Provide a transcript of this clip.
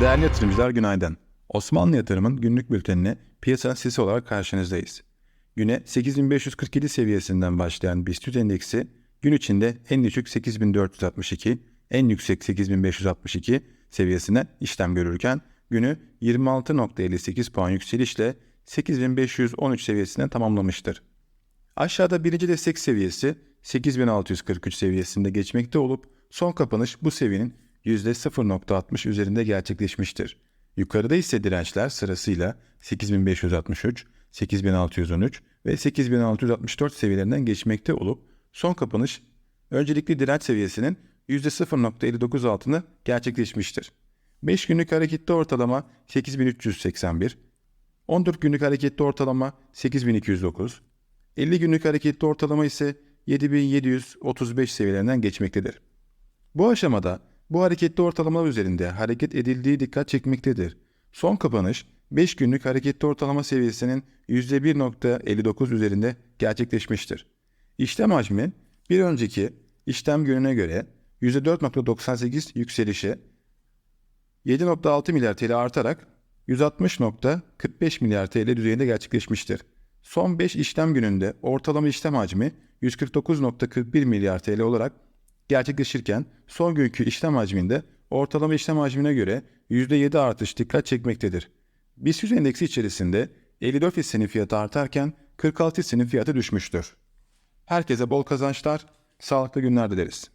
Değerli yatırımcılar günaydın. Osmanlı Yatırım'ın günlük bültenine piyasa sesi olarak karşınızdayız. Güne 8547 seviyesinden başlayan BIST endeksi gün içinde en düşük 8462, en yüksek 8562 seviyesine işlem görürken günü 26.58 puan yükselişle 8513 seviyesine tamamlamıştır. Aşağıda birinci destek seviyesi 8643 seviyesinde geçmekte olup son kapanış bu seviyenin %0.60 üzerinde gerçekleşmiştir. Yukarıda ise dirençler sırasıyla 8563, 8613 ve 8664 seviyelerinden geçmekte olup son kapanış öncelikli direnç seviyesinin %0.59 altını gerçekleşmiştir. 5 günlük hareketli ortalama 8381, 14 günlük hareketli ortalama 8209, 50 günlük hareketli ortalama ise 7735 seviyelerinden geçmektedir. Bu aşamada bu hareketli ortalamalar üzerinde hareket edildiği dikkat çekmektedir. Son kapanış 5 günlük hareketli ortalama seviyesinin %1.59 üzerinde gerçekleşmiştir. İşlem hacmi bir önceki işlem gününe göre %4.98 yükselişe 7.6 milyar TL artarak 160.45 milyar TL düzeyinde gerçekleşmiştir. Son 5 işlem gününde ortalama işlem hacmi 149.41 milyar TL olarak gerçekleşirken son günkü işlem hacminde ortalama işlem hacmine göre %7 artış dikkat çekmektedir. BIST 100 endeksi içerisinde 54 hissenin fiyatı artarken 46 hissenin fiyatı düşmüştür. Herkese bol kazançlar, sağlıklı günler dileriz.